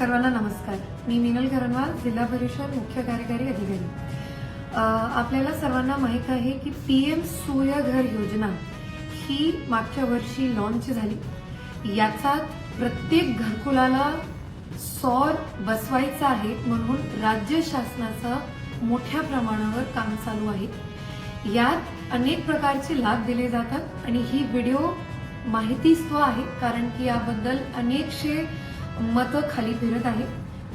सर्वांना नमस्कार. मी मिनल करनवाल जिल्हा परिषद मुख्य कार्यकारी अधिकारी. आपल्याला सर्वांना माहीत आहे की पी एम सूर्यघर योजना ही मागच्या वर्षी लॉन्च झाली. याचा प्रत्येक घरकुलाला सौर बसवायचा आहे म्हणून राज्य शासनाचं मोठ्या प्रमाणावर काम चालू आहे. यात अनेक प्रकारचे लाभ दिले जातात आणि ही व्हिडिओ माहितीस्व आहे कारण की याबद्दल अनेकशे मतं खाली फिरत आहे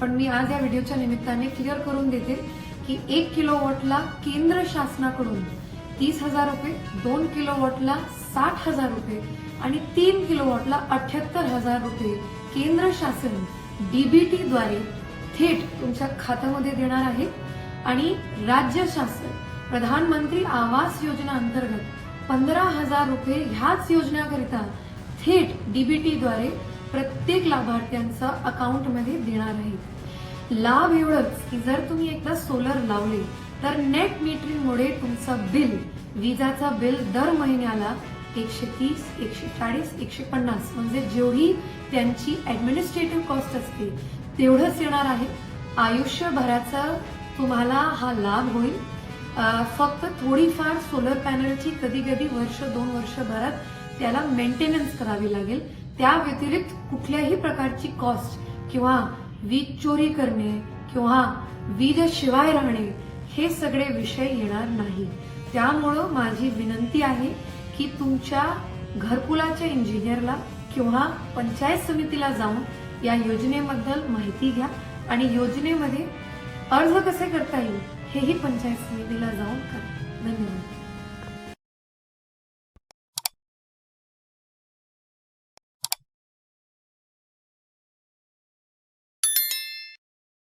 पण मी आज या व्हिडिओच्या निमित्ताने क्लिअर करून देते की एक किलो वॉटला केंद्र शासनाकडून तीस हजार रुपये दोन किलो वॉटला साठ हजार रुपये आणि तीन किलो वॉटला अठ्याहत्तर हजार रुपये केंद्र शासन डीबीटी द्वारे थेट तुमच्या खात्यामध्ये देणार आहे. आणि राज्य शासन प्रधानमंत्री आवास योजना अंतर्गत पंधरा हजार रुपये ह्याच योजनेकरिता थेट डीबीटी द्वारे प्रत्येक लाभार्थ्यांचं अकाउंटमध्ये देणार आहे. लाभ एवढंच की जर तुम्ही एकदा सोलर लावले तर नेट मीटरिंगमुळे तुमचं बिल विजाचा बिल दर महिन्याला एकशे तीस एकशे चाळीस एकशे पन्नास म्हणजे जेवढी त्यांची ऍडमिनिस्ट्रेटिव्ह कॉस्ट असते तेवढंच येणार आहे. आयुष्यभराचा तुम्हाला हा लाभ होईल. फक्त थोडीफार सोलर पॅनलची कधी कधी वर्ष दोन वर्षभरात त्याला मेंटेनन्स करावी लागेल. त्या व्यतिरिक्त कुठल्याही प्रकारची कॉस्ट किंवा वीज चोरी करणे किंवा वीज शिवाय राहणे हे सगळे विषय येणार नाही. त्यामुळं माझी विनंती आहे की तुमच्या घरकुलाच्या इंजिनियरला किंवा पंचायत समितीला जाऊन या योजनेबद्दल माहिती घ्या आणि योजनेमध्ये अर्ज कसे करता येईल हेही पंचायत समितीला जाऊन करा. धन्यवाद.